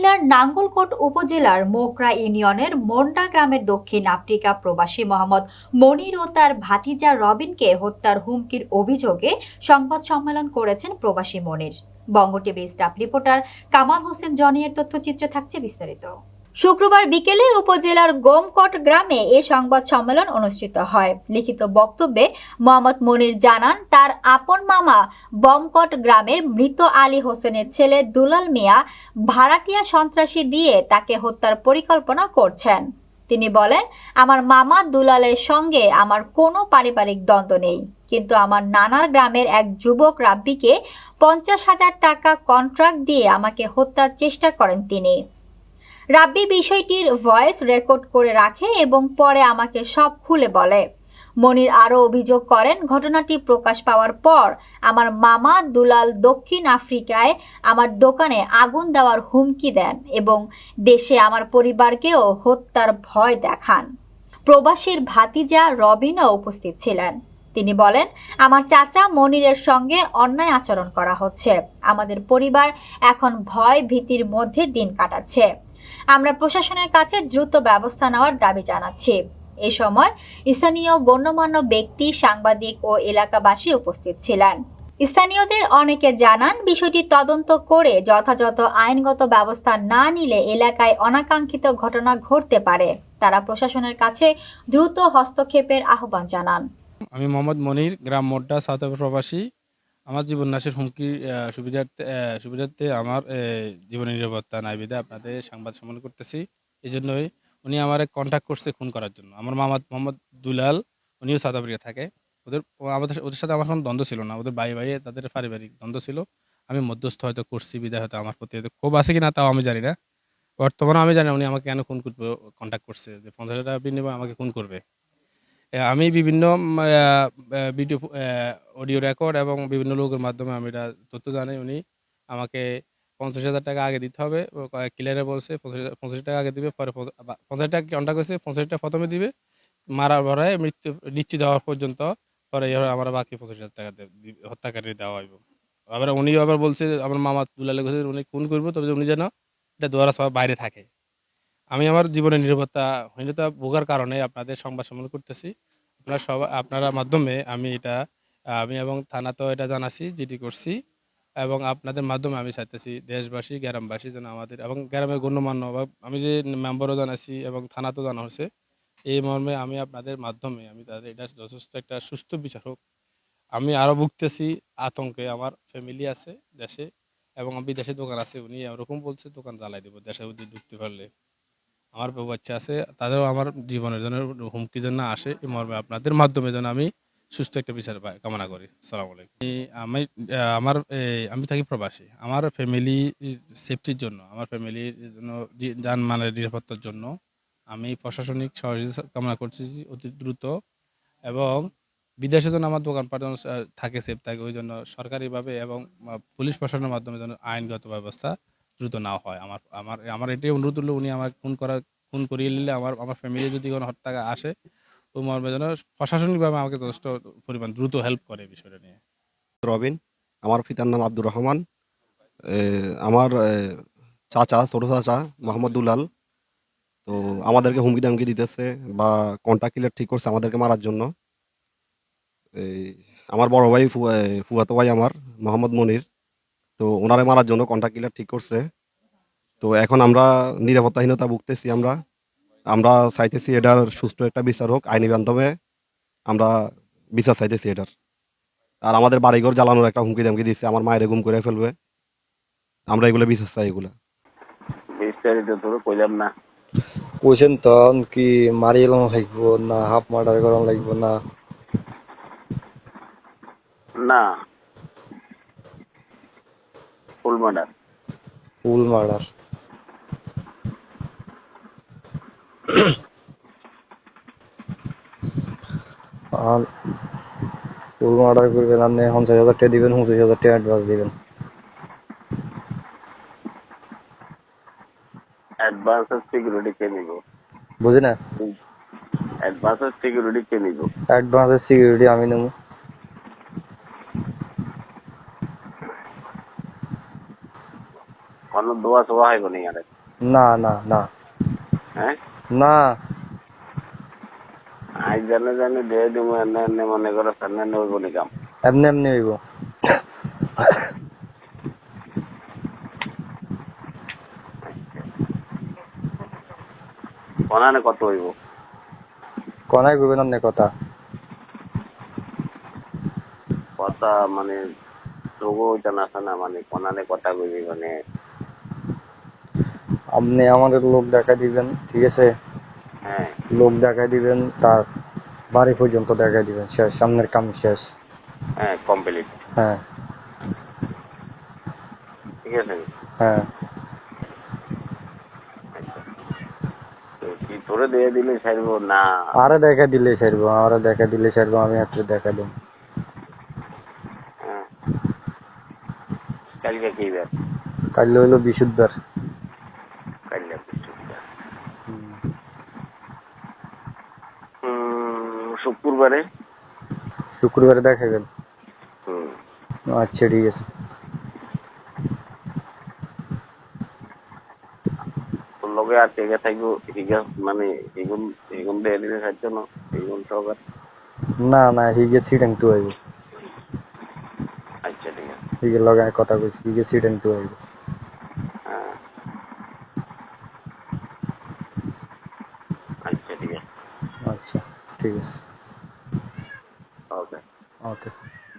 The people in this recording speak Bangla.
কুমিল্লার নাঙ্গলকোট উপজেলার মোকরা ইউনিয়নের মন্ডা গ্রামের দক্ষিণ আফ্রিকা প্রবাসী মোহাম্মদ মনির ও তার ভাতিজা রবিনকে হত্যার হুমকির অভিযোগে সংবাদ সম্মেলন করেছেন প্রবাসী Monir. Banga TV staff reporter Kamal Hossain জনিয়ের তথ্যচিত্র থাকছে বিস্তারিত। শুক্রবার বিকেলে উপজেলার গোমকট গ্রামে এ সংবাদ সম্মেলন অনুষ্ঠিত হয়। লিখিত বক্তব্যে মোহাম্মদ মনির জানান, তার আপন মামা বমকট গ্রামের মৃত আলী হোসেনের ছেলে দুলাল মিয়া ভাড়াটিয়া সন্ত্রাসী দিয়ে তাকে হত্যার পরিকল্পনা করছেন। তিনি বলেন, আমার মামা দুলালের সঙ্গে আমার কোনো পারিবারিক দ্বন্দ্ব নেই, কিন্তু আমার নানার গ্রামের এক যুবক রাব্বিকে পঞ্চাশ হাজার টাকা কন্ট্রাক্ট দিয়ে আমাকে হত্যার চেষ্টা করেন তিনি। রাব্বি বিষয়টির ভয়েস রেকর্ড করে রাখে এবং পরে আমাকে সব খুলে বলে। মনির আরও অভিযোগ করেন, ঘটনাটি প্রকাশ পাওয়ার পর আমার মামা দুলাল দক্ষিণ আফ্রিকায় আমার দোকানে আগুন দেওয়ার হুমকি দেন এবং দেশে আমার পরিবারকেও হত্যার ভয় দেখান। প্রবাসীর ভাতিজা রবিনও উপস্থিত ছিলেন। তিনি বলেন, আমার চাচা মনিরের সঙ্গে অন্যায় আচরণ করা হচ্ছে। আমাদের পরিবার এখন ভয় ভীতির মধ্যে দিন কাটাচ্ছে। আমরা প্রশাসনের কাছে দ্রুত ব্যবস্থা নেওয়ার দাবি জানাচ্ছি। এ সময় স্থানীয় গণ্যমান্য ব্যক্তি, সাংবাদিক ও এলাকাবাসী উপস্থিত ছিলেন। স্থানীয়দের অনেকে জানান, বিষয়টি তদন্ত করে যথাযথ আইনগত ব্যবস্থা না নিলে এলাকায় অনাকাঙ্ক্ষিত ঘটনা ঘটতে পারে। তারা প্রশাসনের কাছে দ্রুত হস্তক্ষেপের আহ্বান জানান। আমি মোহাম্মদ মনির, গ্রাম মোড্ডা সাউথ প্রবাসী। আমার জীবন নাশের হুমকির সুবিধার্থে সুবিধার্থে আমার জীবনের নিরাপত্তা নাই বিধে আপনাদের সংবাদ সম্মেলন করতেছি। এই জন্যই উনি আমার কন্ট্যাক্ট করছে খুন করার জন্য। আমার মামা, মোহাম্মদ দুলাল, উনিও সাউথ আফ্রিকা থাকে। ওদের, আমাদের ওদের সাথে আমার কোনো দ্বন্দ্ব ছিল না। ওদের ভাই ভাইয়ে তাদের পারিবারিক দ্বন্দ্ব ছিল। আমি মধ্যস্থ হয়তো করছি বিদায় হয়তো আমার প্রতি হয়তো ক্ষোভ আছে কিনা তাও আমি জানি না। বর্তমানে আমি জানি উনি আমাকে কেন খুন করবে কন্ট্যাক্ট করছে। যে পঞ্চাশ হাজার টাকা বিনিময়ে আমাকে খুন করবে। আমি বিভিন্ন ভিডিও অডিও রেকর্ড এবং বিভিন্ন লোকের মাধ্যমে আমি এটা তথ্য জানি উনি আমাকে পঞ্চাশ হাজার টাকা আগে দিতে হবে ক্লিয়ারে বলছে, পঞ্চাশ টাকা আগে দিবে, পরে পঞ্চাশ- টাকা কন্ট্যাক্ট করেছে পঞ্চাশ টাকা প্রথমে দিবে মারা ভরায় মৃত্যু, নিশ্চিত হওয়ার পর্যন্ত পরে আমার বাকি পঞ্চাশ হাজার টাকা হত্যাকারী দেওয়া হইব। আবার উনি আবার বলছে, আমার মামা দুলালে গেছে উনি খুন করব, তবে উনি যেন এটা দোয়ারা সবাই বাইরে থাকে। আমি আমার জীবনের নিরাপত্তা হীনতা ভোগার কারণে আপনাদের সংবাদ সম্মেলন করতেছি। আপনারা সবাই আপনারা মাধ্যমে আমি এটা, আমি এবং থানাতেও এটা জানাছি জিডি করছি এবং আপনাদের মাধ্যমে আমি চাইতেছি দেশবাসী, গ্রামবাসী যেন আমাদের এবং গ্রামের গণ্যমান্য বা আমি যে মেম্বারও জানাচ্ছি এবং থানাতেও জানা হয়েছে, এই মর্মে আমি আপনাদের মাধ্যমে আমি তাদের এটা যথেষ্ট একটা সুস্থ বিচার হোক। আমি আরও ভুগতেছি আতঙ্কে আমার ফ্যামিলি আছে দেশে এবং আমি বিদেশে দোকান আছে, উনি এরকম বলছে, দোকান জ্বালাই দেবো, দেশে ঢুকতে পারলে। আমার বউ বাচ্চা আছে তাদেরও আমার জীবনের জন্য হুমকি যেন না আসে মর্মে আপনাদের মাধ্যমে যেন আমি সুস্থ একটা বিচার পাই কামনা করি। সালাম আলাইকুম। আমি আমার আমি থাকি প্রবাসী। আমার ফ্যামিলি সেফটির জন্য আমার ফ্যামিলির জন্য জি- যানমালের নিরাপত্তার জন্য আমি প্রশাসনিক সহযোগিতা কামনা করছি অতি দ্রুত এবং বিদেশে যেন আমার দোকানপাট যেন, থাকে সেফ থাকে ওই জন্য সরকারিভাবে এবং পুলিশ প্রশাসনের মাধ্যমে যেন আইনগত ব্যবস্থা দ্রুত না হয়। আমার আমার আমার এটাই অনুরোধ হলো উনি আমাকে খুন করা, খুন করিয়ে নিলে আমার আমার ফ্যামিলি যদি কোনো হত্যা আসে, তো মর্মে যেন প্রশাসনিকভাবে আমাকে যথেষ্ট পরিমাণ দ্রুত হেল্প করে বিষয়টা নিয়ে। রবিন, আমার পিতার নাম আব্দুর রহমান। আমার চাচা, ছোট চাচা, মোহাম্মদ দুলাল। তো আমাদেরকে হুমকি দামকি দিতেছে বা কন্ট্যাক্ট ক্লিয়ার ঠিক করছে আমাদেরকে মারার জন্য। এই, আমার বড় ভাই ফুয়াতো ভাই আমার, মোহাম্মদ মনির। তো ওনারে মারার জন্য কন্ট্যাক্ট ক্লিয়ার ঠিক করছে। তো এখন আমরা নিরাপত্তাহীনতা ভুগতেছি আমরা। আমরা চাইতেছি এটার সুষ্ঠু একটা বিচার হোক আইনি মাধ্যমে আমরা বিচার চাইতেছি এটার। আর আমাদের বাড়িঘর জ্বালানোর একটা হুমকি দামকি দিচ্ছে আমার মায়ের গুম করে ফেলবে। আমরা এগুলো বিশ্বাস চাই এগুলো। বিস্তারিত তোর কইলাম না। কইছেন তখন কি মারি এলাম লাগবো না হাফ মার্ডার লাগবো না? না। Full murder full murder full murder করবেন আপনি পঞ্চাশ হাজার টাকা দিবেন পঁচিশ হাজার টাকা অ্যাডভান্স দিবেন। অ্যাডভান্সের সিকিউরিটি কে নিব। বুঝি না? অ্যাডভান্সের সিকিউরিটি কে নিব। অ্যাডভান্সের সিকিউরিটি আমি নেব। কোনো দোয়া সোয়া হইব নি আরে না না না। হ্যাঁ? না। আজ জানে জানে দিয়ে দিব এনে এনে মনে করো সামনে এনে হইব নি কাম। এমনি এমনি হইব। কোনানে কত হইব? অন্য কথা? কথা মানে জানা না মানে কোনানে কথা কইবি মানে আপনি আমাদের লোক দেখা দিবেন ঠিক আছে? হ্যাঁ। লোক দেখা দিবেন তার বাড়ি পর্যন্ত দেখা দিবেন শেষ সামনের কাম শেষ। হ্যাঁ কমপ্লিট হ্যাঁ। ঠিক আছে? হ্যাঁ। কি তোরে দিয়ে দিলে ছাড়ব? না। আরে দেখা দিলে ছাড়বো আরে দেখা দিলে ছাড়বো আমি একটু দেখা দেব হ্যাঁ। কালকে কি বার? কাল হইল বিশুদ্ধবার। শুক্রবারে। শুক্রবারে দেখাবেন হুম। আচ্ছা ঠিক আছে। লগে আর কে থাকব হিগা মানে এগুন এগুন দিয়ে দিলে সাহায্য না? এগুন সহকার? না না হিগে ছিটেন টু আইব। আচ্ছা ঠিক আছে। হিগে লগে কথা কইছি হিগে ছিটেন টু আইব।